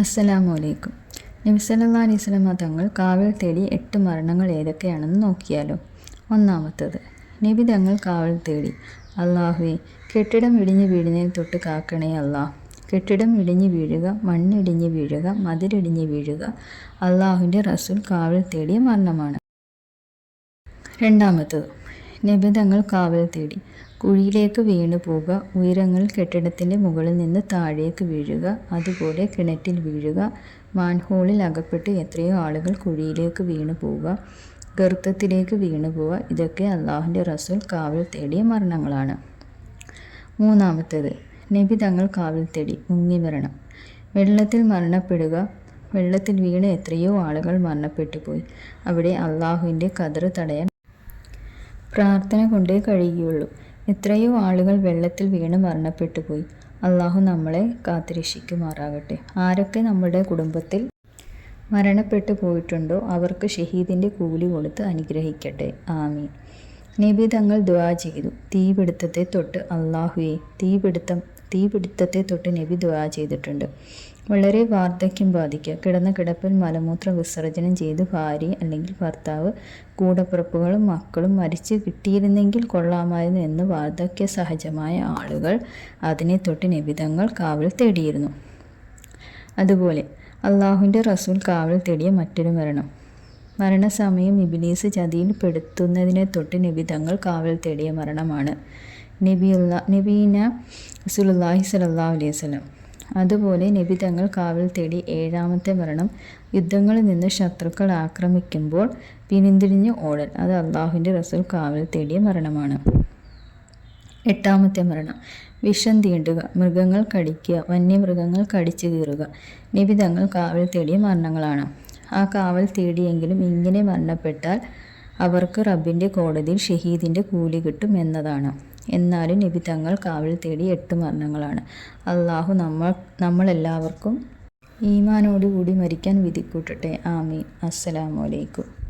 അസ്സലാമലൈക്കും നബിസല്ലാ അലൈഹി സ്വലമ തങ്ങൾ കാവൽ തേടി എട്ട് മരണങ്ങൾ ഏതൊക്കെയാണെന്ന് നോക്കിയാലോ. ഒന്നാമത്തത് നബി തങ്ങൾ കാവൽ തേടി. അള്ളാഹുവെ കെട്ടിടം ഇടിഞ്ഞ് വീഴുന്നതിൽ തൊട്ട് കാക്കണേ അള്ളാഹ് കെട്ടിടം ഇടിഞ്ഞ് വീഴുക മണ്ണിടിഞ്ഞ് വീഴുക മതിലിടിഞ്ഞ് വീഴുക അള്ളാഹുവിന്റെ റസൂൽ കാവൽ തേടിയ മരണമാണ്. രണ്ടാമത്തത് നബി തങ്ങൾ കാവൽ തേടി. കുഴിയിലേക്ക് വീണു പോവുക. ഉയരങ്ങൾ കെട്ടിടത്തിന്റെ മുകളിൽ നിന്ന് താഴേക്ക് വീഴുക. അതുപോലെ കിണറ്റിൽ വീഴുക. മാൻഹോളിൽ അകപ്പെട്ട് എത്രയോ ആളുകൾ കുഴിയിലേക്ക് വീണു പോവുക. ഗർത്തത്തിലേക്ക് വീണു പോവുക. ഇതൊക്കെ അള്ളാഹുന്റെ റസൂൽ കാവൽ തേടിയ മരണങ്ങളാണ്. മൂന്നാമത്തേത് നബി തങ്ങൾ കാവൽ തേടി. മുങ്ങി മരണം. വെള്ളത്തിൽ മരണപ്പെടുക. വെള്ളത്തിൽ വീണ് എത്രയോ ആളുകൾ മരണപ്പെട്ടു പോയി. അവിടെ അള്ളാഹുവിന്റെ കതറ് തടയാൻ പ്രാർത്ഥന കൊണ്ടേ കഴിയുകയുള്ളൂ. എത്രയോ ആളുകൾ വെള്ളത്തിൽ വീണ് മരണപ്പെട്ടു പോയി അള്ളാഹു നമ്മളെ കാത്തിരക്ഷിക്കുമാറാകട്ടെ. ആരൊക്കെ നമ്മുടെ കുടുംബത്തിൽ മരണപ്പെട്ടു പോയിട്ടുണ്ടോ അവർക്ക് ഷഹീദിന്റെ കൂലി കൊടുത്ത് അനുഗ്രഹിക്കട്ടെ. ആമീൻ. നബി തങ്ങൾ ദുവാ ചെയ്തു. തീപിടുത്തത്തെ തൊട്ട് അള്ളാഹുയെ തീപിടുത്തം തീപിടുത്തത്തെ തൊട്ട് നബി ദുവാ ചെയ്തിട്ടുണ്ട്. വളരെ വാർദ്ധക്യം ബാധിക്കുക. കിടന്ന കിടപ്പിൽ മലമൂത്ര വിസർജനം ചെയ്ത് ഭാര്യ അല്ലെങ്കിൽ ഭർത്താവ് കൂടപ്പിറപ്പുകളും മക്കളും മരിച്ച് കിട്ടിയിരുന്നെങ്കിൽ കൊള്ളാമായിരുന്നു എന്ന് വാർദ്ധക്യ സഹജമായ ആളുകൾ അതിനെ തൊട്ട് നിബിതങ്ങൾ കാവൽ തേടിയിരുന്നു. അതുപോലെ അള്ളാഹുവിന്റെ റസൂൽ കാവൽ തേടിയ മറ്റൊരു മരണം. മരണസമയം ഇബിലീസ് ചതിയിൽ പെടുത്തുന്നതിനെ തൊട്ട് നിബിതങ്ങൾ കാവൽ തേടിയ മരണമാണ്. നബിയുള്ള നബീന സുലുല്ലാഹി സലല്ലാ അലൈഹി സ്വലം അതുപോലെ നബി തങ്ങൾ കാവൽ തേടി ഏഴാമത്തെ മരണം യുദ്ധങ്ങളിൽ നിന്ന് ശത്രുക്കൾ ആക്രമിക്കുമ്പോൾ പിന്തിരിഞ്ഞ് ഓടൽ. അത് അള്ളാഹുവിന്റെ റസൂൽ കാവൽ തേടിയ മരണമാണ്. എട്ടാമത്തെ മരണം. വിഷം തീണ്ടുക മൃഗങ്ങൾ കടിക്കുക വന്യമൃഗങ്ങൾ കടിച്ചു കീറുക നബി തങ്ങൾ കാവൽ തേടിയ മരണങ്ങളാണ്. ആ കാവൽ തേടിയെങ്കിലും ഇങ്ങനെ മരണപ്പെട്ടാൽ അവർക്ക് റബ്ബിന്റെ കോടതിയിൽ ഷഹീദിന്റെ കൂലി കിട്ടും എന്നതാണ്. എന്നാലും നബി തങ്ങൾ കാവൽ തേടി എട്ട് മരണങ്ങളാണ്. അള്ളാഹു നമ്മൾ നമ്മളെല്ലാവർക്കും ഈമാനോടുകൂടി മരിക്കാൻ വിധിക്കൂട്ടട്ടെ. ആമീൻ. അസ്സലാമലൈക്കും